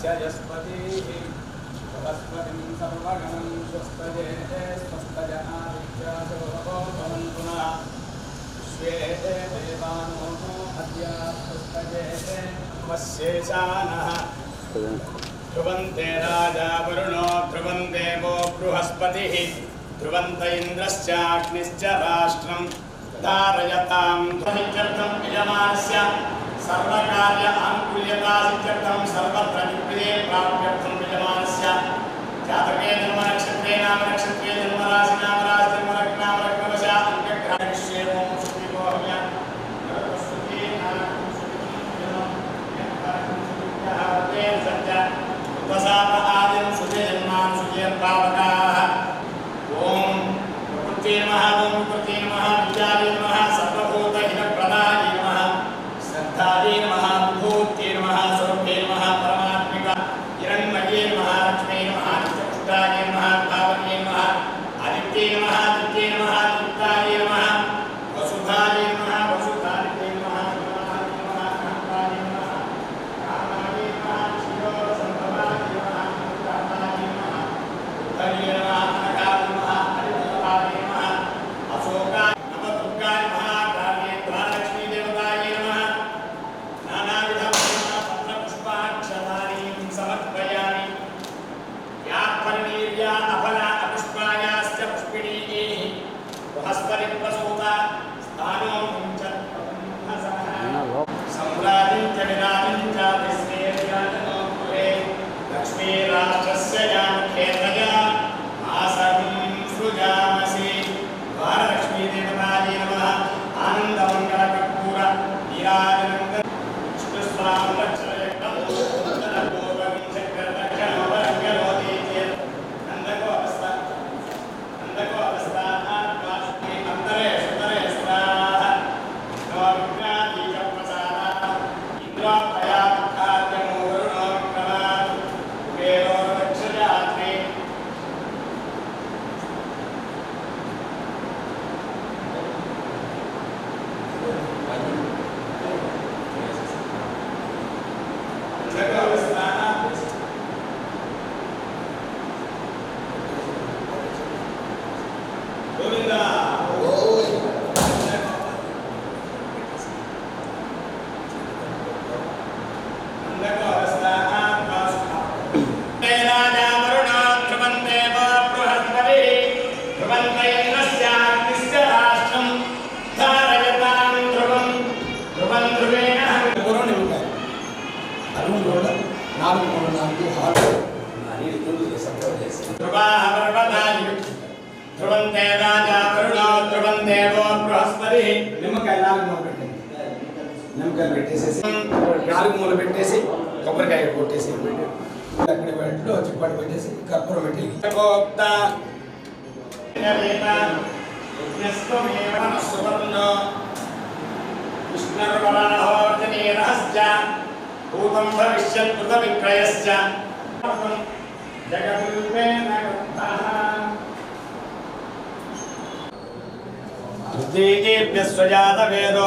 यस्यजस्पति वनस्पतिं सर्वगणं स्वस्तये ते राजा वरुणो ध्रुवन् देवो बृहस्पतिः ध्रुवन्त इन्द्रश्चाग्निश्च राष्ट्रं धारयतां। సర్వకార్య అనుకూల్యతా సిద్ధ్యర్థం సర్వత్ర నిప్పుదే ప్రాప్త్యర్థం విద్యమానస్య జాతకే జన్మ నక్షత్రే నామ నక్షత్రే జన్మరాశి నామ నిమ్మకాయలు పెట్టేసేసి నాలుగు మూలు పెట్టేసి కొబ్బరికాయ కొట్టేసి అక్కడ పెట్టు చిప్పాడు పెట్టేసి కర్పూరం పెట్టి గోప్త. యజ్ఞస్త్వమేవ సువర్ణో విష్ణుర్వరాహోర్జనీరహశ్చ భూతం భవిష్యత్ కృత విక్రయశ్చ జగద్రూపేణ ఋతీకేభ్య స్వజాత వేదో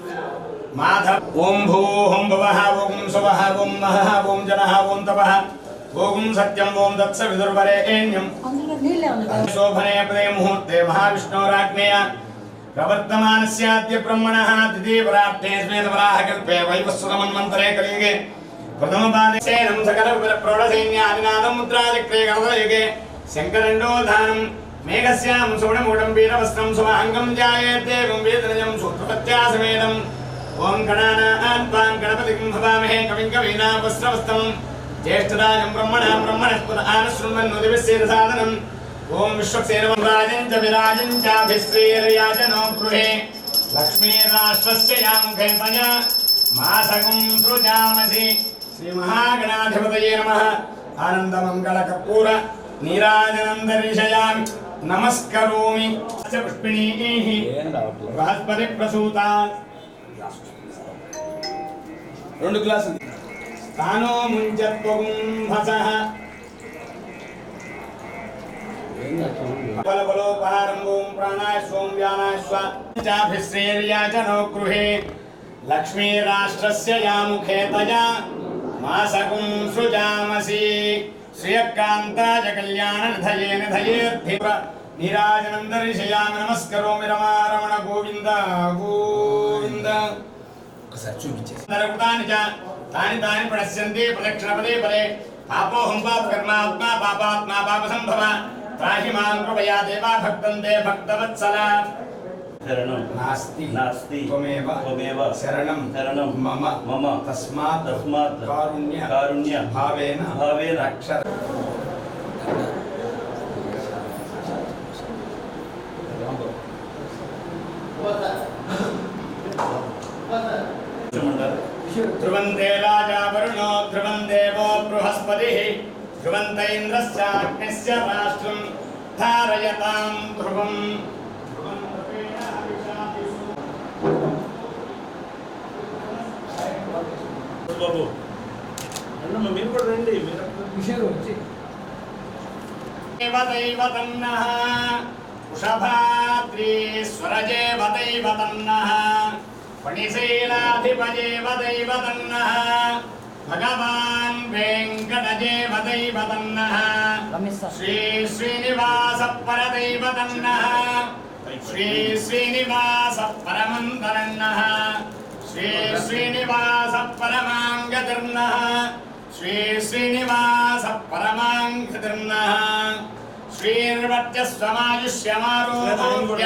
ప్రక్షాళ్య కేశవాయ స్వాహ నారాయణాయ స్వాహ మాధవ ఓం భూహం భువః ఓం సువః ఓం మహః ఓం జనః ఓం తపః ఓం సత్యం ఓం దత్స విదుర్వరేణ్యం అందులో నీళ్ళే ఉంది కదా శోభనే పదే ముహూర్తే మహావిష్ణోరాజ్ఞయ ప్రవర్తమానస్యాద్య బ్రహ్మణः ద్వితీయ పరార్థే శ్వేతవరాహ కల్పే వైవస్వతమన్వంతరే కలియుగే ప్రథమపాదేనం సకల ఓం గణానాన్ త్వాం గణపతిం భవామహే కవిం కవీనాం వస్త్రవస్త్రం. జ్యేష్ఠరాజం బ్రహ్మణాం బ్రహ్మణస్పద ఆనశృణ్వన్నోదివిశేషసాదనం ఓం విశ్వక్సేనం రాజం చ విరాజం చాభిశ్రీర్యాజనో గృహే. లక్ష్మీరాష్ట్రస్య యాముఖే తయ మాసకం సృజామసి. శ్రీ మహాగణాధిపతయే నమ. ఆనందమంగళ కర్పూర నీరాజనం దర్శయామి నమస్కరోమి పుష్పిణీః బృహస్పతి ప్రసూత. రెండు గ్లాసులు స్థానో ముంచత్వగుంభసః బలబలోపహారం ఓం ప్రాణాయ స్వం వ్యానాయ స్వ చాభిశ్రేర్యాచనో గృహే లక్ష్మీరాష్ట్రస్య యాముఖే తయా మాసకం సృజామసి శ్రియకాంతాయ కళ్యాణ నిధయే నిధయేర్థి నీరాజనం దర్శయామి నమస్కరోమి రమారమణ గోవింద గోవింద. ఒకసారి చూపించేసి. నరకుతాని చ తాని తాని ప్రణశ్యంతి ప్రదక్షిణపదే పదే. పాపోహం పాపకర్మాత్మా పాపాత్మా పాప సంభవ. త్రాహి మాం కృపయా దేవా భక్తంతే భక్తవత్సల. శరణం. నాస్తి. నాస్తి. త్వమేవ. త్వమేవ. శరణం. శరణం. మమ. మమ. తస్మాత్. తస్మాత్. కారుణ్య. కారుణ్య. భావేన. భావేన. అక్షర. ధ్రువంతే రాజా వరుణో ధ్రువం దేవో బృహస్పతి ధ్రువంత ఇంద్రశ్చాగ్నిస్య రాష్ట్రం ధారయతాం ధ్రువం ధ్రువం రూపేణ అభిషాదిషు. బాబు అన్నమ్మ మీరు కూడా రండి మీరు దేవదైవతన్నః వృషభాద్రీశ్వరజేవదైవతన్నః ఫణిశైలాధిపజేవదైవతన్నः భగవాన్ వెంకటజేవదైవతన్నः శ్రీ శ్రీనివాస పరదైవతన్నः శ్రీ శ్రీనివాస పరమంతరన్నः శ్రీ శ్రీనివాస పరమాంగతిర్నः శ్రీ శ్రీనివాస పరమాంగతిర్నः శ్రీర్వత్యస్వమాయుష్యమారోగ్య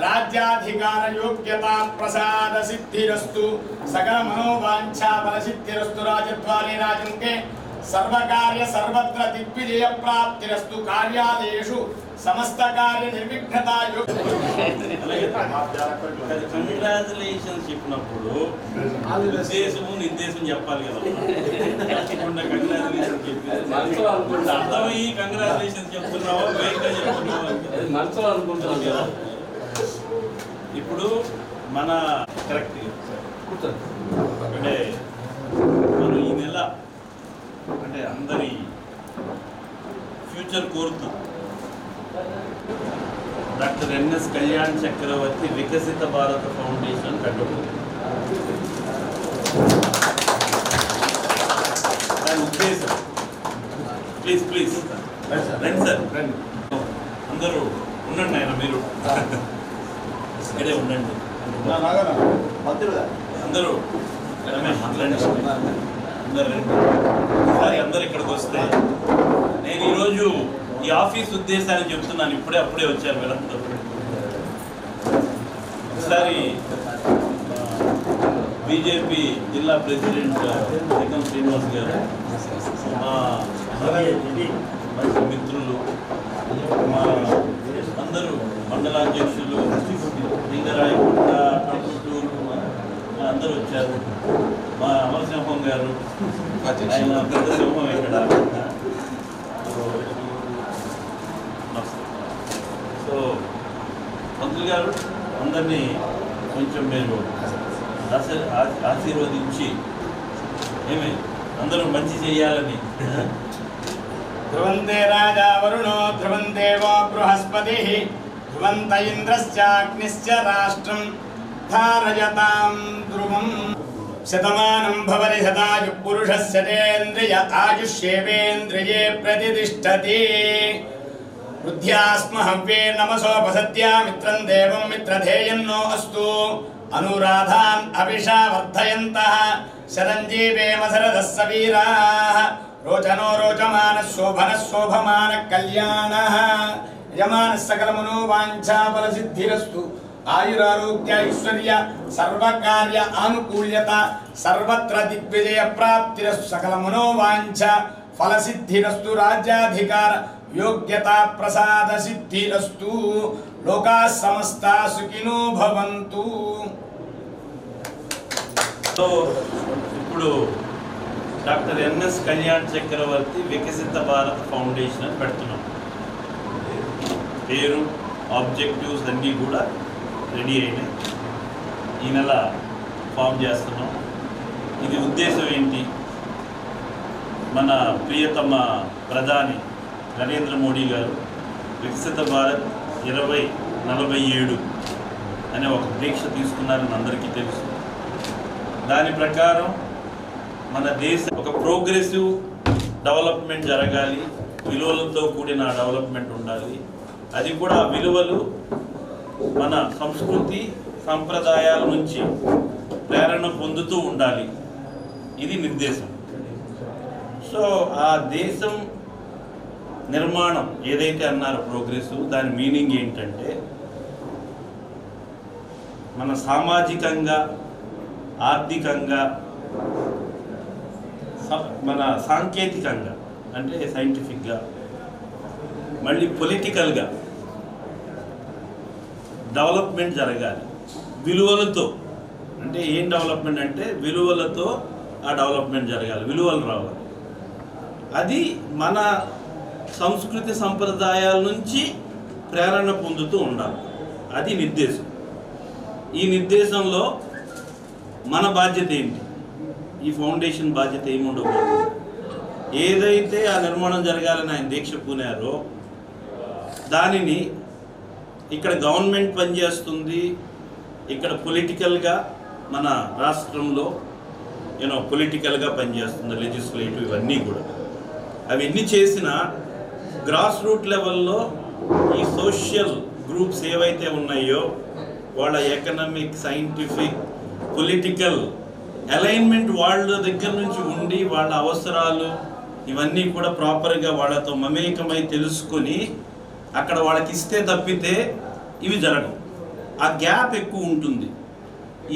రాజ్యాధికార యోగ్యత ప్రసాద సిద్ధిరస్తు సకల మనోవాంఛా బల సిద్ధిరస్తు రాజద్వారే రాజంకే సర్వకార్య సర్వత్ర దిగ్విజయ ప్రాప్తిరస్తు కార్యాలయేషు సమస్త కార్య నిర్విఘ్నతా కంగ్రాచులేషన్స్ చెప్పినప్పుడు ఉద్దేశము నిర్దేశం చెప్పాలి కదా. చెప్పకుండా కంగ్రాచులేషన్ చెప్పి అర్థమయ్యి కంగ్రాచులేషన్స్ చెప్తున్నావా? వేగంగా చెప్తున్నావా? మనసులో అనుకుంటున్నాం కదా. ఇప్పుడు మన కరెక్ట్ అంటే మనం ఈ నెల అంటే అందరి ఫ్యూచర్ కోరుతూ డాక్టర్ ఎన్ఎస్ కళ్యాణ్ చక్రవర్తి వికసిత భారత ఫౌండేషన్ కట్టుకుంది. దాని ఉద్దేశం. Please please. రండి సార్. రండి. అందరూ ఉండండి ఆయన మీరు. ఇక్కడే ఉండండి. అందరూ. అందరూ అందరు ఇక్కడికి వస్తే నేను ఈరోజు ఈ ఆఫీస్ ఉద్దేశాన్ని చెప్తున్నాను. ఇప్పుడే అప్పుడే వచ్చారు మీరందరూ ఒకసారి బీజేపీ జిల్లా ప్రెసిడెంట్ జగన్ శ్రీనివాస్ గారు మా మంచి మిత్రులు మా అందరూ మండలాధ్యక్షులు లింగరాయకుంట టంకుటూరు అందరూ వచ్చారు మా అమరసింహం గారు ఆయన పెద్ద సింహం ఇక్కడ సో మంత్రులు గారు అందరినీ కొంచెం మీరు ఆశీర్వదించి ఏమి అందరూ మంచి చేయాలని ధ్రువంతే రాజా వరుణో ధ్రువంతే వా బృహస్పతి. ధ్రువంత ఇంద్రశ్చాగ్నిశ్చ రాష్ట్రం ధారయతాం ధ్రువం శతమానం భవతి శతాయు పురుషస్య తేంద్రియ ఆయుష్యేవేంద్రియే ప్రతిష్టతి వృద్ధ్యాస్మ హవ్యే నమసోపసత్యా మిత్రం దేవం మిత్రధేయన్నో అస్తు అనురాధాన్ అభిషా వర్ధయంతః శరంజీవేమ శరదः సవీరాः రోచనో రోచమాన శోభన శోభమాన కళ్యాణः యజమాన సకలమనో వాంఛా బల సిద్ధిరస్తు ఆయురారోగ్య ఐశ్వర్య సర్వకార్య ఆనుకూల్యత సర్వత్ర దిగ్విజయ ప్రాప్తిరస్తు. సకల మనోవాంఛ ఫలసిద్ధిరస్తు రాజ్యాధికార యోగ్యత ప్రసాద సిద్ధిరస్తు. లోకా సమస్త సుఖినో భవంతు. ఇప్పుడు డాక్టర్ ఎన్ఎస్ కళ్యాణ్ చక్రవర్తి వికసిత భారత్ ఫౌండేషన్ అని పెడుతున్నాం. పేరు ఆబ్జెక్టివ్స్ అన్నీ కూడా రెడీ అయినాయి. ఈ నెల ఫామ్ చేస్తున్నాం. ఇది ఉద్దేశం ఏంటి? మన ప్రియతమ ప్రధాని నరేంద్ర మోడీ గారు వికసిత భారత్ ఇరవై నలభై ఏడు అనే ఒక దీక్ష తీసుకున్నారని అందరికీ తెలుసు. దాని ప్రకారం మన దేశ ఒక ప్రోగ్రెసివ్ డెవలప్మెంట్ జరగాలి. విలువలతో కూడిన డెవలప్మెంట్ ఉండాలి. అది కూడా విలువలు మన సంస్కృతి సంప్రదాయాల నుంచి ప్రేరణ పొందుతూ ఉండాలి. ఇది నిర్దేశం. సో ఆ దేశం నిర్మాణం ఏదైతే అన్నారు ప్రోగ్రెస్ దాని మీనింగ్ ఏంటంటే మన సామాజికంగా ఆర్థికంగా మన సాంకేతికంగా అంటే సైంటిఫిక్గా మళ్ళీ పొలిటికల్గా డెవలప్మెంట్ జరగాలి. విలువలతో. అంటే ఏం డెవలప్మెంట్ అంటే విలువలతో ఆ డెవలప్మెంట్ జరగాలి. విలువలు రావాలి. అది మన సంస్కృతి సంప్రదాయాల నుంచి ప్రేరణ పొందుతూ ఉండాలి. అది నిర్దేశం. ఈ నిర్దేశంలో మన బాధ్యత ఏంటి? ఈ ఫౌండేషన్ బాధ్యత ఏమి ఉండకూడదు ఏదైతే ఆ నిర్మాణం జరగాలని ఆయన దీక్ష పూనారో దానిని ఇక్కడ గవర్నమెంట్ పనిచేస్తుంది. ఇక్కడ పొలిటికల్గా మన రాష్ట్రంలో యూనో పొలిటికల్గా పనిచేస్తుంది లెజిస్లేటివ్ ఇవన్నీ కూడా. అవన్నీ చేసిన గ్రాస్ రూట్ లెవెల్లో ఈ సోషల్ గ్రూప్స్ ఏవైతే ఉన్నాయో వాళ్ళ ఎకనామిక్ సైంటిఫిక్ పొలిటికల్ అలైన్మెంట్ వాళ్ళ దగ్గర నుంచి ఉండి వాళ్ళ అవసరాలు ఇవన్నీ కూడా ప్రాపర్గా వాళ్ళతో మమేకమై తెలుసుకొని అక్కడ వాళ్ళకి ఇస్తే తప్పితే ఇవి జరగవు. ఆ గ్యాప్ ఎక్కువ ఉంటుంది.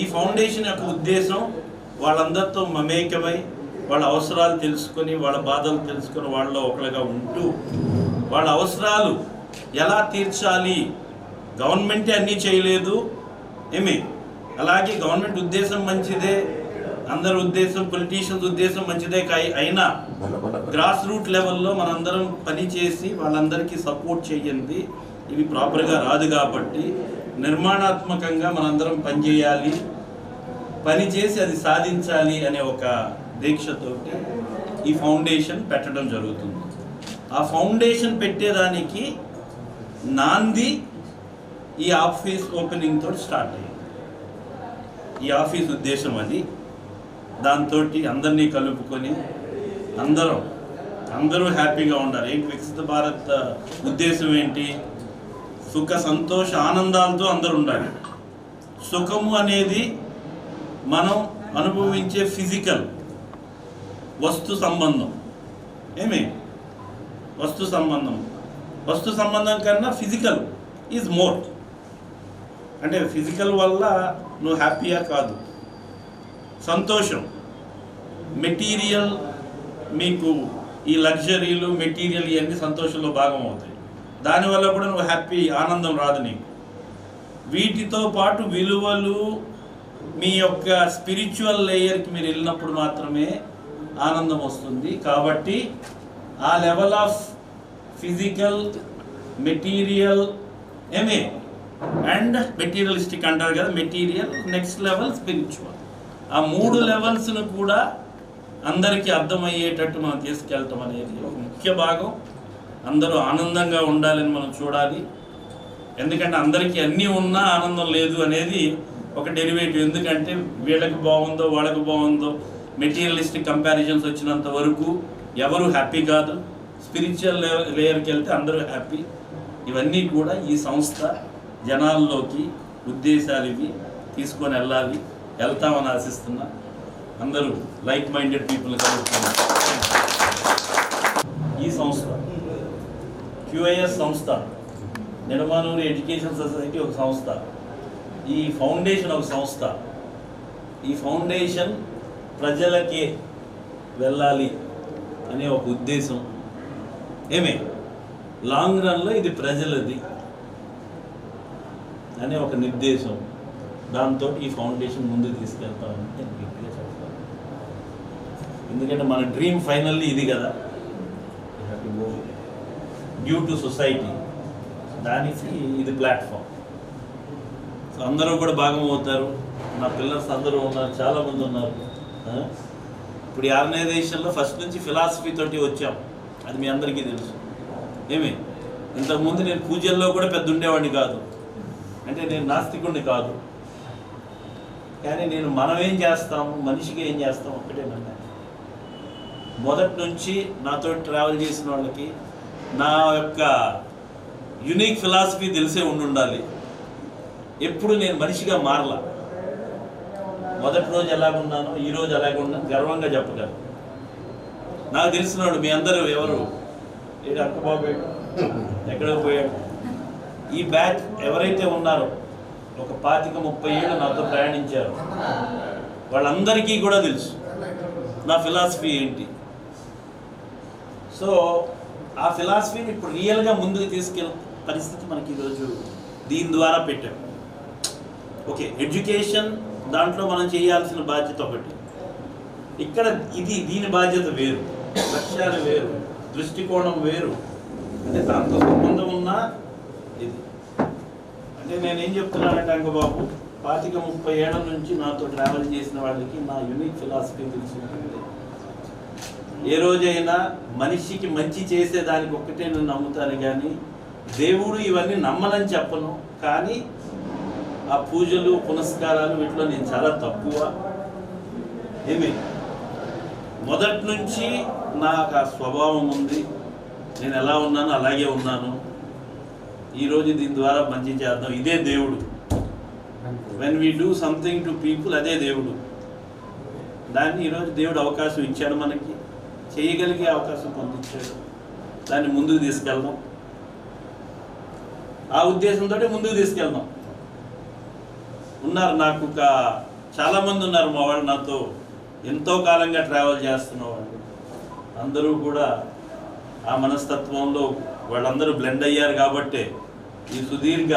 ఈ ఫౌండేషన్ యొక్క ఉద్దేశం వాళ్ళందరితో మమేకమై వాళ్ళ అవసరాలు తెలుసుకొని వాళ్ళ బాధలు తెలుసుకొని వాళ్ళలో ఒకళ్ళగా ఉంటూ వాళ్ళ అవసరాలు ఎలా తీర్చాలి? గవర్నమెంటే అన్నీ చేయలేదు. ఏమి? అలాగే గవర్నమెంట్ ఉద్దేశం మంచిదే. అందరి ఉద్దేశం పొలిటీషియన్స్ ఉద్దేశం మంచిదే అయినా గ్రాస్ రూట్ లెవెల్లో మనందరం పని చేసి వాళ్ళందరికీ సపోర్ట్ చేయండి. ఇవి ప్రాపర్గా రాదు కాబట్టి నిర్మాణాత్మకంగా మనందరం పనిచేయాలి పని చేసి అది సాధించాలి అనే ఒక దీక్షతోటి ఈ ఫౌండేషన్ పెట్టడం జరుగుతుంది. ఆ ఫౌండేషన్ పెట్టేదానికి నాంది ఈ ఆఫీస్ ఓపెనింగ్ తోటి స్టార్ట్ అయ్యింది. ఈ ఆఫీస్ ఉద్దేశం అది. దాంతో అందరినీ కలుపుకొని అందరం అందరూ హ్యాపీగా ఉండాలి. ఏంటి వికసిత భారత్ ఉద్దేశం ఏంటి? సుఖ సంతోష ఆనందాలతో అందరూ ఉండాలి. సుఖము అనేది మనం అనుభవించే ఫిజికల్ వస్తు సంబంధం. ఏమి? వస్తు సంబంధం. వస్తు సంబంధం కన్నా ఫిజికల్ ఈజ్ మోర్. అంటే ఫిజికల్ వల్ల నువ్వు హ్యాపీయా కాదు. సంతోషం. మెటీరియల్ మీకు ఈ లగ్జరీలు మెటీరియల్ ఇవన్నీ సంతోషంలో భాగం అవుతాయి. దానివల్ల కూడా నువ్వు హ్యాపీ ఆనందం రాదు నీకు. వీటితో పాటు విలువలు మీ యొక్క స్పిరిచువల్ లేయర్కి మీరు వెళ్ళినప్పుడు మాత్రమే ఆనందం వస్తుంది. కాబట్టి ఆ లెవెల్ ఆఫ్ ఫిజికల్ మెటీరియల్ ఏమే? అండ్ మెటీరియలిస్టిక్ అంటారు కదా మెటీరియల్ నెక్స్ట్ లెవెల్ స్పిరిచువల్. ఆ మూడు లెవెల్స్ను కూడా అందరికీ అర్థమయ్యేటట్టు మనం తీసుకెళ్ళటం అనేది ఒక ముఖ్య భాగం. అందరూ ఆనందంగా ఉండాలని మనం చూడాలి. ఎందుకంటే అందరికీ అన్నీ ఉన్నా ఆనందం లేదు అనేది ఒక డెరివేటివ్ ఎందుకంటే వీళ్ళకి బాగుందో వాళ్ళకి బాగుందో మెటీరియలిస్టిక్ కంపారిజన్స్ వచ్చినంత వరకు ఎవరు హ్యాపీ కాదు. స్పిరిచువల్ లేయర్కి వెళ్తే అందరూ హ్యాపీ ఇవన్నీ కూడా ఈ సంస్థ జనాల్లోకి ఉద్దేశాలు ఇవి తీసుకొని వెళ్ళాలి. వెళ్తామని ఆశిస్తున్నా. అందరూ లైక్ మైండెడ్ పీపుల్ కలుగుతున్నారు ఈ సంస్థ క్యూఐఎస్ సంస్థ నిడమానూరు ఎడ్యుకేషన్ సొసైటీ ఒక సంస్థ. ఈ ఫౌండేషన్ ఒక సంస్థ. ఈ ఫౌండేషన్ ప్రజలకే వెళ్ళాలి అనే ఒక ఉద్దేశం. ఏమే? లాంగ్ రన్లో ఇది ప్రజలది అనే ఒక నిర్దేశం. దాంతో ఈ ఫౌండేషన్ ముందుకు తీసుకెళ్తామని నేను గట్టిగా చెప్తాను ఎందుకంటే మన డ్రీమ్ ఫైనల్లీ ఇది కదా. డ్యూ టు సొసైటీ దానికి ఇది ప్లాట్ఫామ్ సో అందరూ కూడా భాగం అవుతారు. నా పిల్లర్స్ అందరూ ఉన్నారు చాలామంది ఉన్నారు. ఇప్పుడు ఈ ఆర్గనైజేషన్లో ఫస్ట్ నుంచి ఫిలాసఫీ తోటి వచ్చాం. అది మీ అందరికీ తెలుసు. ఏమి? ఇంతకుముందు నేను పూజల్లో కూడా పెద్ద ఉండేవాడిని కాదు. అంటే నేను నాస్తికుడిని కాదు. కానీ నేను మనం ఏం చేస్తాము మనిషికి ఏం చేస్తాం ఒక్కటేనండి మొదటి నుంచి నాతో ట్రావెల్ చేసిన వాళ్ళకి నా యొక్క యునిక్ ఫిలాసఫీ తెలిసే ఉండి ఉండాలి. ఎప్పుడు నేను మనిషిగా మారల. మొదటి రోజు ఎలాగున్నాను ఈ రోజు గర్వంగా చెప్పగలను. నాకు తెలిసినవాడు మీ అందరూ ఎవరు? ఏడు అక్కబాబు ఎక్కడో పోయాడు. ఈ బ్యాచ్ ఎవరైతే ఉన్నారో ఒక పాతిక ముప్పై ఏళ్ళు నాతో ప్రయాణించారు. వాళ్ళందరికీ కూడా తెలుసు నా ఫిలాసఫీ ఏంటి. సో ఆ ఫిలాసఫీని ఇప్పుడు రియల్గా ముందుకు తీసుకెళ్ళ పరిస్థితి మనకి ఈరోజు దీని ద్వారా పెట్టాం. ఓకే ఎడ్యుకేషన్ దాంట్లో మనం చేయాల్సిన బాధ్యత ఒకటి. ఇక్కడ ఇది దీని బాధ్యత వేరు. లక్ష్యాలు వేరు. దృష్టికోణం వేరు. అంటే దాంతో సంబంధం ఉన్నా అంటే నేనేం చెప్తున్నానంటే అంకబాబు పాతిక ముప్పై ఏళ్ళ నుంచి నాతో ట్రావెల్ చేసిన వాళ్ళకి నా యూనిక్ ఫిలాసఫీ తెలిసిందంటే ఏ రోజైనా మనిషికి మంచి చేసేదానికి ఒక్కటే నేను నమ్ముతాను కానీ దేవుడు ఇవన్నీ నమ్మనని చెప్పను కానీ ఆ పూజలు పునస్కారాలు వీటిలో నేను చాలా తక్కువ. ఏమి? మొదటి నుంచి నాకు ఆ స్వభావం ఉంది. నేను ఎలా ఉన్నానో అలాగే ఉన్నాను. ఈరోజు దీని ద్వారా మంచి చేద్దాం ఇదే దేవుడు. When we do something to people అదే దేవుడు. దాన్ని ఈరోజు దేవుడు అవకాశం ఇచ్చాడు మనకి. చేయగలిగే అవకాశం పొందించాడు. దాన్ని ముందుకు తీసుకెళ్దాం. ఆ ఉద్దేశంతో ముందుకు తీసుకెళ్దాం. ఉన్నారు నాకు ఒక చాలామంది ఉన్నారు మా వాళ్ళు నాతో. ఎంతో కాలంగా ట్రావెల్ చేస్తున్న వాళ్ళు. అందరూ కూడా ఆ మనస్తత్వంలో వాళ్ళందరూ బ్లెండ్ అయ్యారు కాబట్టే ఈ సుదీర్ఘ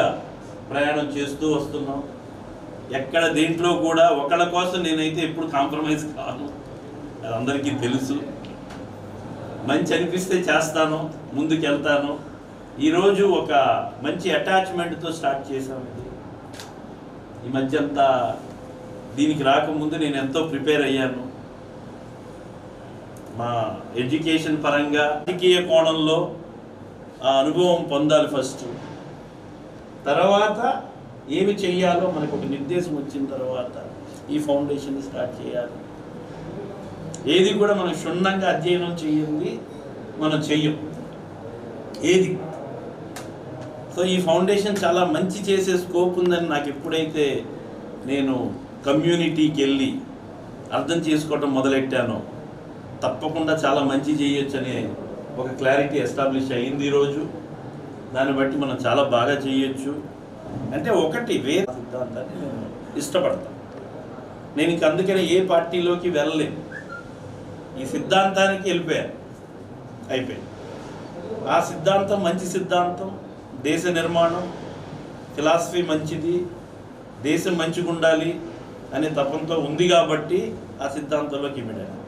ప్రయాణం చేస్తూ వస్తున్నాం. ఎక్కడ దేంట్లో కూడా ఒకళ్ళ కోసం నేనైతే ఎప్పుడు కాంప్రమైజ్ కాను. అది అందరికీ తెలుసు. మంచి అనిపిస్తే చేస్తాను ముందుకు వెళ్తాను ఈరోజు ఒక మంచి అటాచ్మెంట్తో స్టార్ట్ చేశాను ఇది. ఈ మధ్య అంతా దీనికి రాకముందు నేను ఎంతో ప్రిపేర్ అయ్యాను. మా ఎడ్యుకేషన్ పరంగా రాజకీయ కోణంలో ఆ అనుభవం పొందాలి ఫస్ట్ తర్వాత ఏమి చెయ్యాలో మనకు ఒక నిర్దేశం వచ్చిన తర్వాత ఈ ఫౌండేషన్ స్టార్ట్ చేయాలి. ఏది కూడా మనం క్షుణ్ణంగా అధ్యయనం చేయండి మనం చెయ్యం. ఏది? సో ఈ ఫౌండేషన్ చాలా మంచి చేసే స్కోప్ ఉందని నాకు ఎప్పుడైతే నేను కమ్యూనిటీకి వెళ్ళి అర్థం చేసుకోవటం మొదలెట్టానో తప్పకుండా చాలా మంచి చేయొచ్చనే ఒక క్లారిటీ ఎస్టాబ్లిష్ అయ్యింది ఈరోజు దాన్ని బట్టి మనం చాలా బాగా చేయొచ్చు. అంటే ఒకటి వేరే సిద్ధాంతాన్ని నేను ఇష్టపడతాను నేను ఇంక అందుకనే ఏ పార్టీలోకి వెళ్ళలేను. ఈ సిద్ధాంతానికి వెళ్ళిపోయాను. అయిపోయింది. ఆ సిద్ధాంతం మంచి సిద్ధాంతం. దేశ నిర్మాణం. ఫిలాసఫీ మంచిది. దేశం మంచిగా ఉండాలి అనే తపంతో ఉంది కాబట్టి ఆ సిద్ధాంతంలోకి వెళ్ళాను.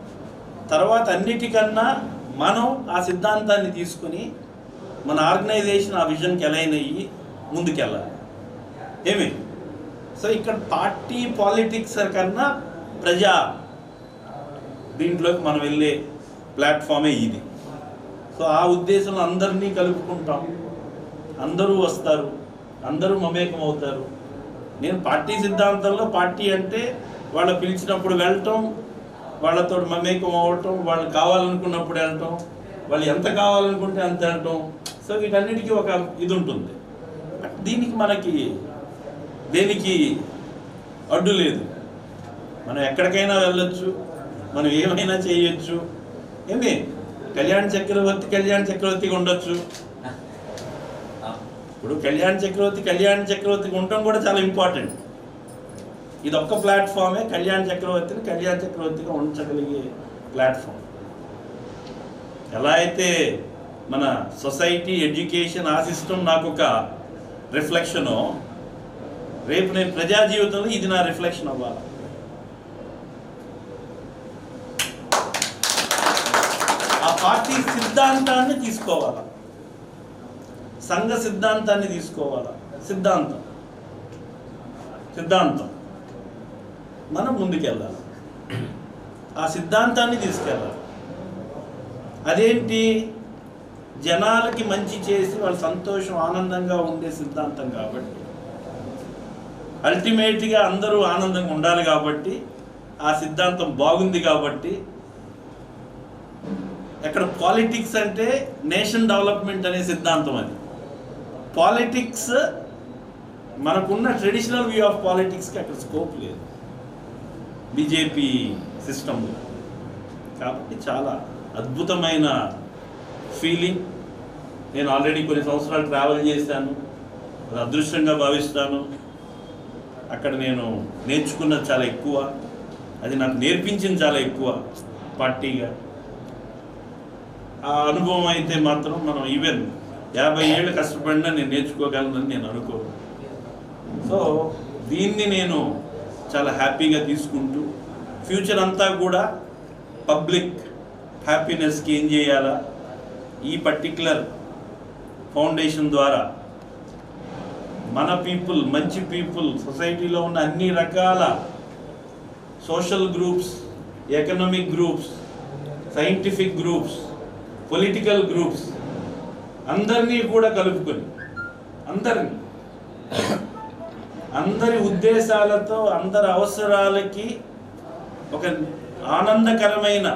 తర్వాత అన్నిటికన్నా మనం ఆ సిద్ధాంతాన్ని తీసుకుని మన ఆర్గనైజేషన్ ఆ విజన్కి అలైన్ అయ్యి ముందుకెళ్ళాలి. ఏమి? సో ఇక్కడ పార్టీ పాలిటిక్స్ కన్నా ప్రజా దీంట్లోకి మనం వెళ్ళే ప్లాట్ఫామే ఇది. సో ఆ ఉద్దేశంలో అందరినీ కలుపుకుంటాం. అందరూ వస్తారు. అందరూ మమేకం అవుతారు నేను పార్టీ సిద్ధాంతంలో పార్టీ అంటే వాళ్ళు పిలిచినప్పుడు వెళ్ళటం వాళ్ళతో మమేకం అవ్వటం వాళ్ళు కావాలనుకున్నప్పుడు వెళ్ళటం వాళ్ళు ఎంత కావాలనుకుంటే అంత వెళ్ళటం సో వీటన్నిటికీ ఒక ఇది ఉంటుంది బట్ దీనికి మనకి దేనికి అడ్డు లేదు. మనం ఎక్కడికైనా వెళ్ళొచ్చు మనం ఏమైనా చేయొచ్చు. ఏమి? కళ్యాణ్ చక్రవర్తి కళ్యాణ్ చక్రవర్తిగా ఉండొచ్చు. ఇప్పుడు కళ్యాణ్ చక్రవర్తి కళ్యాణ్ చక్రవర్తిగా ఉండటం కూడా చాలా ఇంపార్టెంట్ ఇది ఒక్క ప్లాట్ఫామే కళ్యాణ్ చక్రవర్తిని కళ్యాణ్ చక్రవర్తిగా ఉంచగలిగే ప్లాట్ఫామ్. ఎలా అయితే మన సొసైటీ ఎడ్యుకేషన్ ఆ సిస్టమ్ నాకు ఒక రిఫ్లెక్షను. రేపు నేను ప్రజా జీవితంలో ఇది నా రిఫ్లెక్షన్ అవ్వాలి. ఆ పార్టీ సిద్ధాంతాన్ని తీసుకోవాలా. సంఘ సిద్ధాంతాన్ని తీసుకోవాలా. సిద్ధాంతం. సిద్ధాంతం. మనం ముందుకెళ్ళాలి. ఆ సిద్ధాంతాన్ని తీసుకెళ్ళాలి. అదేంటి? జనాలకి మంచి చేసి వాళ్ళ సంతోషం ఆనందంగా ఉండే సిద్ధాంతం కాబట్టి. అల్టిమేట్గా అందరూ ఆనందంగా ఉండాలి కాబట్టి ఆ సిద్ధాంతం బాగుంది కాబట్టి ఎక్కడ పాలిటిక్స్ అంటే నేషన్ డెవలప్మెంట్ అనే సిద్ధాంతం అది. పాలిటిక్స్ మనకున్న ట్రెడిషనల్ వ్యూ ఆఫ్ పాలిటిక్స్కి అక్కడ స్కోప్ లేదు. బీజేపీ సిస్టంలో కాబట్టి చాలా అద్భుతమైన ఫీలింగ్ నేను ఆల్రెడీ కొన్ని సంవత్సరాలు ట్రావెల్ చేశాను. అది అదృష్టంగా భావిస్తాను. అక్కడ నేను నేర్చుకున్నది చాలా ఎక్కువ. అది నాకు నేర్పించింది చాలా ఎక్కువ పార్టీగా. ఆ అనుభవం అయితే మాత్రం మనం ఈవెన్ యాభై ఏళ్ళు కష్టపడినా నేను నేర్చుకోగలనని నేను అనుకోను. సో దీన్ని నేను చాలా హ్యాపీగా తీసుకుంటూ ఫ్యూచర్ అంతా కూడా పబ్లిక్ హ్యాపీనెస్కి ఏం చేయాలా? ఈ పర్టిక్యులర్ ఫౌండేషన్ ద్వారా మన పీపుల్ మంచి పీపుల్ సొసైటీలో ఉన్న అన్ని రకాల social groups economic groups scientific groups political groups అందరినీ కూడా కలుపుకొని అందరినీ అందరి ఉద్దేశాలతో అందరి అవసరాలకి ఒక ఆనందకరమైన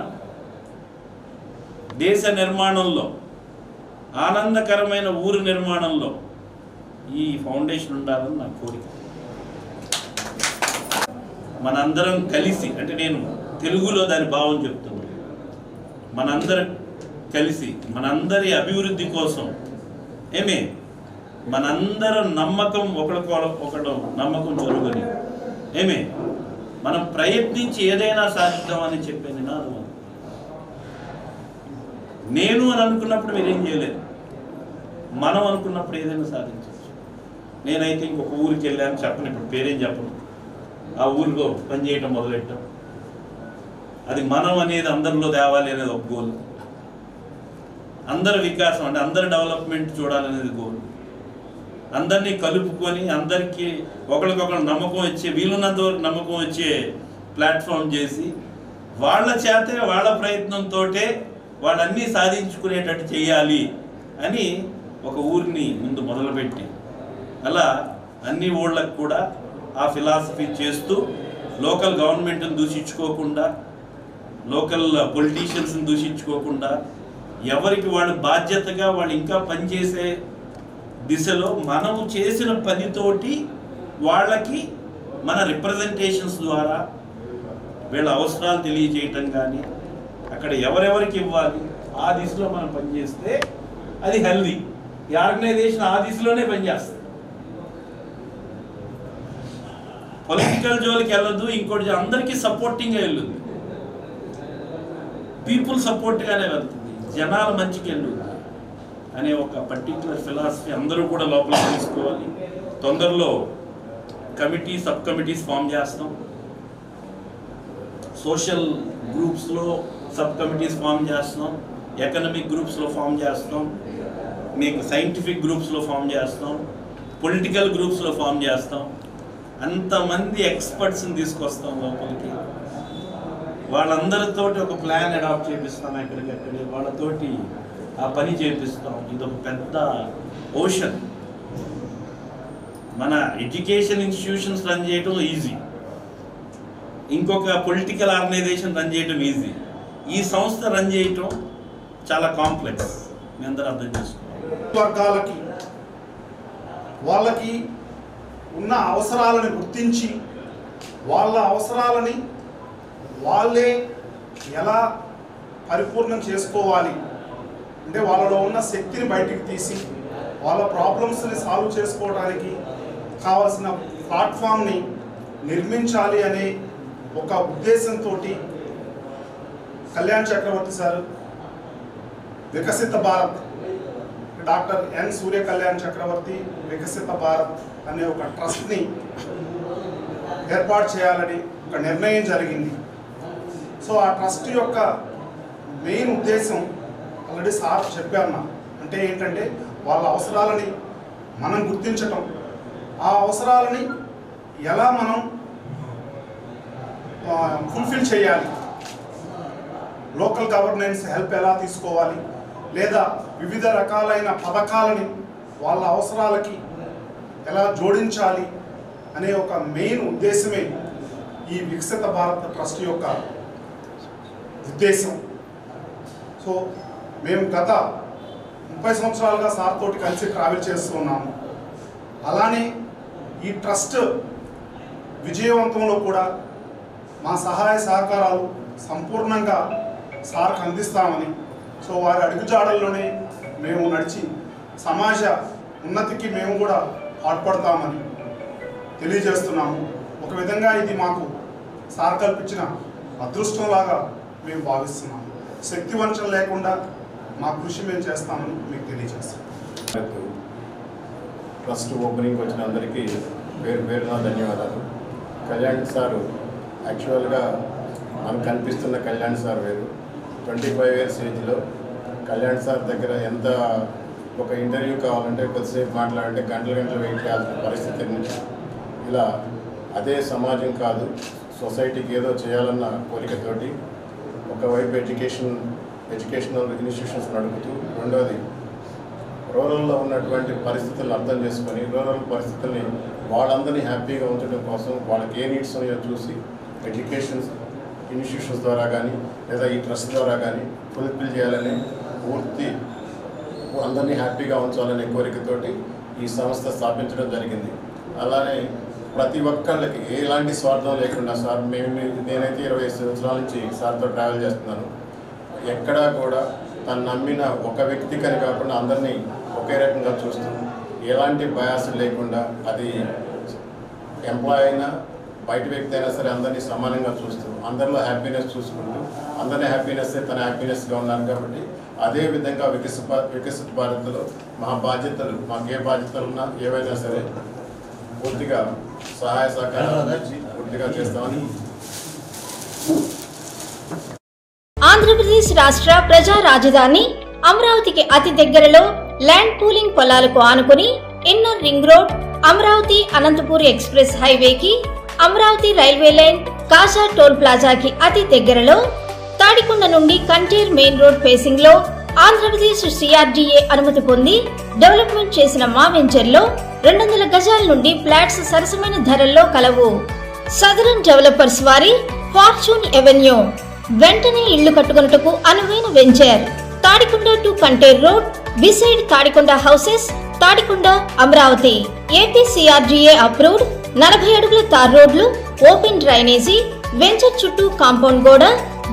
దేశ నిర్మాణంలో ఆనందకరమైన ఊరు నిర్మాణంలో ఈ ఫౌండేషన్ ఉండాలని నా కోరిక. మనందరం కలిసి అంటే నేను తెలుగులో దాని భావం చెప్తున్నాను మనందరం కలిసి మనందరి అభివృద్ధి కోసం ఏమే? మనందరం నమ్మకం ఒకరికో ఒకడు నమ్మకం జరుగుని. ఏమే? మనం ప్రయత్నించి ఏదైనా సాధిద్దామని చెప్పే నినాదం నేను అని అనుకున్నప్పుడు మీరేం చేయలేదు. మనం అనుకున్నప్పుడు ఏదైనా సాధించవచ్చు. నేనైతే ఇంకొక ఊరికి వెళ్ళాను చెప్పను ఇప్పుడు పేరేం చెప్పను. ఆ ఊరిలో పనిచేయటం మొదలెట్టాం. అది మనం అనేది అందరిలో తేవాలి అనేది ఒక గోల్ అందరి వికాసం అంటే అందరి డెవలప్మెంట్ చూడాలనేది గోల్ అందరినీ కలుపుకొని అందరికీ ఒకరికొకరు నమ్మకం వచ్చే వీలున్నంత వరకు నమ్మకం వచ్చే ప్లాట్ఫామ్ చేసి వాళ్ళ చేతే వాళ్ళ ప్రయత్నంతో వాళ్ళన్నీ సాధించుకునేటట్టు చేయాలి అని ఒక ఊరిని ముందు మొదలుపెట్టి అలా అన్ని ఊళ్ళకు కూడా ఆ ఫిలాసఫీ చేస్తూ లోకల్ గవర్నమెంట్ని దూషించుకోకుండా లోకల్ పొలిటీషియన్స్ని దూషించుకోకుండా ఎవరికి వాళ్ళు బాధ్యతగా వాళ్ళు ఇంకా పనిచేసే దిశలో మనము చేసిన పనితోటి వాళ్ళకి మన రిప్రజెంటేషన్స్ ద్వారా వీళ్ళ అవసరాలు తెలియజేయటం కానీ అక్కడ ఎవరెవరికి ఇవ్వాలి? ఆ దిశలో మనం పనిచేస్తే అది హెల్దీ ఈ ఆర్గనైజేషన్ ఆ దిశలోనే పనిచేస్తుంది. పొలిటికల్ జోలికి వెళ్ళదు ఇంకోటి అందరికీ సపోర్టింగ్గా వెళ్ళుద్ది. పీపుల్ సపోర్ట్గానే వెళ్తుంది. జనాల మంచికి వెళ్ళుద్ది. అనే ఒక పర్టికులర్ ఫిలాసఫీ అందరూ కూడా లోపల తీసుకోవాలి. తొందరలో కమిటీ సబ్ కమిటీస్ ఫామ్ చేస్తాం సోషల్ గ్రూప్స్లో సబ్ కమిటీస్ ఫామ్ చేస్తున్నాం ఎకనమిక్ గ్రూప్స్లో ఫామ్ చేస్తాం మీకు సైంటిఫిక్ గ్రూప్స్లో ఫామ్ చేస్తాం పొలిటికల్ గ్రూప్స్లో ఫామ్ చేస్తాం అంతమంది ఎక్స్పర్ట్స్ని తీసుకొస్తాం లోపలికి. వాళ్ళందరితోటి ఒక ప్లాన్ అడాప్ట్ చేపిస్తాం ఎక్కడికక్కడే వాళ్ళతోటి ఆ పని చేపిస్తాం. ఇదొక పెద్ద ఓషన్. మన ఎడ్యుకేషన్ ఇన్స్టిట్యూషన్స్ రన్ చేయటం ఈజీ. ఇంకొక పొలిటికల్ ఆర్గనైజేషన్ రన్ చేయటం ఈజీ. ఈ సంస్థ రన్ చేయటం చాలా కాంప్లెక్స్. మీ అందరూ అర్థం చేసుకోవాలి వర్గాలకి వాళ్ళకి ఉన్న అవసరాలను గుర్తించి వాళ్ళ అవసరాలని వాళ్ళే ఎలా పరిపూర్ణం చేసుకోవాలి అంటే వాళ్ళలో ఉన్న శక్తిని బయటికి తీసి వాళ్ళ ప్రాబ్లమ్స్ని సాల్వ్ చేసుకోవడానికి కావాల్సిన ప్లాట్ఫామ్ని నిర్మించాలి అనే ఒక ఉద్దేశంతో Kalyan Chakravarthy sir Viksit Bharat doctor N Surya Kalyan Chakravarthy Viksit Bharat అనే ఒక ట్రస్ట్ని ఏర్పాటు చేయాలని ఒక నిర్ణయం జరిగింది. సో ఆ ట్రస్ట్ యొక్క మెయిన్ ఉద్దేశం ఆల్రెడీ సార్ చెప్పాను అంటే ఏంటంటే వాళ్ళ అవసరాలని మనం గుర్తించటం. ఆ అవసరాలని ఎలా మనం ఫుల్ఫిల్ చేయాలి? లోకల్ గవర్నెన్స్ హెల్ప్ ఎలా తీసుకోవాలి? లేదా వివిధ రకాలైన పథకాలని వాళ్ళ అవసరాలకి ఎలా జోడించాలి అనే ఒక మెయిన్ ఉద్దేశమే ఈ వికసిత భారత్ ట్రస్ట్ యొక్క ఉద్దేశం. సో మేము గత ముప్పై సంవత్సరాలుగా సార్ తోటి కలిసి ట్రావెల్ చేస్తున్నాము అలానే ఈ ట్రస్ట్ విజయవంతంలో కూడా మా సహాయ సహకారాలు సంపూర్ణంగా సార్కు అందిస్తామని. సో వారి అడుగుజాడల్లోనే మేము నడిచి సమాజ ఉన్నతికి మేము కూడా పాటుపడతామని తెలియజేస్తున్నాము. ఒక విధంగా ఇది మాకు సార్ కల్పించిన అదృష్టంలాగా మేము భావిస్తున్నాము. శక్తి వంచన లేకుండా మా కృషి మేము చేస్తామని మీకు తెలియజేస్తాం ట్రస్ట్ ఓపెనింగ్ వచ్చిన అందరికీ పేరు పేరున ధన్యవాదాలు. కళ్యాణ్ సారు యాక్చువల్గా మనకు కనిపిస్తున్న కళ్యాణ్ సార్ వేరు. ట్వంటీ ఫైవ్ ఇయర్స్ ఏజ్లో కళ్యాణ్ సార్ దగ్గర ఎంత ఒక ఇంటర్వ్యూ కావాలంటే కొద్దిసేపు మాట్లాడంటే గంటలు గంటలు వెయిట్ చేయాల్సిన పరిస్థితి నుంచి ఇలా అదే సమాజం కాదు సొసైటీకి ఏదో చేయాలన్న కోరికతోటి ఒకవైపు ఎడ్యుకేషన్ ఎడ్యుకేషనల్ ఇన్స్టిట్యూషన్స్ నడుపుతూ రెండోది రూరల్లో ఉన్నటువంటి పరిస్థితులను అర్థం చేసుకొని రూరల్ పరిస్థితుల్ని వాళ్ళందరినీ హ్యాపీగా ఉంచడం కోసం వాళ్ళకి ఏ నీడ్స్ ఉన్నాయో చూసి ఎడ్యుకేషన్ ఇన్స్టిట్యూషన్స్ ద్వారా కానీ లేదా ఈ ట్రస్ట్ ద్వారా కానీ ఫుల్ఫిల్ చేయాలని పూర్తి అందరినీ హ్యాపీగా ఉంచాలనే కోరికతోటి ఈ సంస్థ స్థాపించడం జరిగింది. అలానే ప్రతి ఒక్కళ్ళకి ఎలాంటి స్వార్థం లేకుండా సార్ మేము నేనైతే ఇరవై సంవత్సరాల నుంచి సార్తో ట్రావెల్ చేస్తున్నాను. ఎక్కడా కూడా తను నమ్మిన ఒక వ్యక్తికని కాకుండా అందరినీ ఒకే రకంగా చూస్తూ ఎలాంటి బయాస్ లేకుండా అది ఎంప్లాయ్ అయినా బయట వ్యక్తి అయినా సరే అందరినీ సమానంగా చూస్తూ అందరిలో హ్యాపీనెస్ చూసుకుంటూ అందరినీ హ్యాపీనెస్ తన హ్యాపీనెస్గా ఉన్నారు కాబట్టి అదే విధంగా వికసిత వికసిత భారత్లో మా బాధ్యతలు మాకు ఏ బాధ్యతలు ఉన్నా ఏవైనా సరే పూర్తిగా సహాయ సహకారాలు పూర్తిగా చేస్తామని ఆంధ్రప్రదేశ్ రాష్ట్ర ప్రజా రాజధాని అమరావతికి అతి దగ్గరలో ల్యాండ్ పూలింగ్ పొలాలకు ఆనుకుని inner ring road Amaravati Anantapur express హైవేకి Amaravati railway line Kaza toll ప్లాజాకి అతి దగ్గరలో తాడికొండ నుండి కంటేర్ మెయిన్ రోడ్ ఫేసింగ్లో ఆంధ్రప్రదేశ్ సిఆర్డీఏ అనుమతి పొంది డెవలప్మెంట్ చేసిన మా వెంచర్లో రెండు వందల గజాల నుండి ఫ్లాట్స్ సరసమైన ధరల్లో కలవు. సదరన్ డెవలపర్స్ వారి ఫార్చ్యూన్ ఎవెన్యూ. వెంటనే ఇళ్ళు కట్టుకొనుటకు అనువైన venture. Tadikonda to Kanteru road beside Tadikonda houses Tadikonda Amaravati. AP CRDA approved నలభై అడుగుల తార్ రోడ్లు ఓపెన్ డ్రైనేజీ వెంచర్ చుట్టూ కాంపౌండ్ గోడ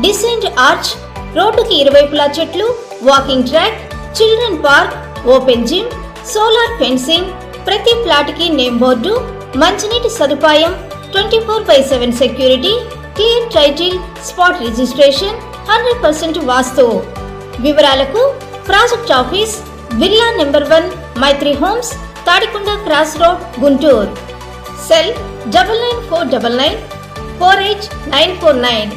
డిసెంట్ ఆర్చ్ రోడ్డుకి ఇరువైపులా చెట్లు walking track children park open gym solar fencing ప్రతి ప్లాట్కి నేమ్ బోర్డు మంచినీటి సదుపాయం twenty four by seven security clear title spot registration hundred percent vastu. వివరాలకు project office villa number one Maitri homes Tadikonda cross road Guntur. Cell double nine four double nine four eight nine four nine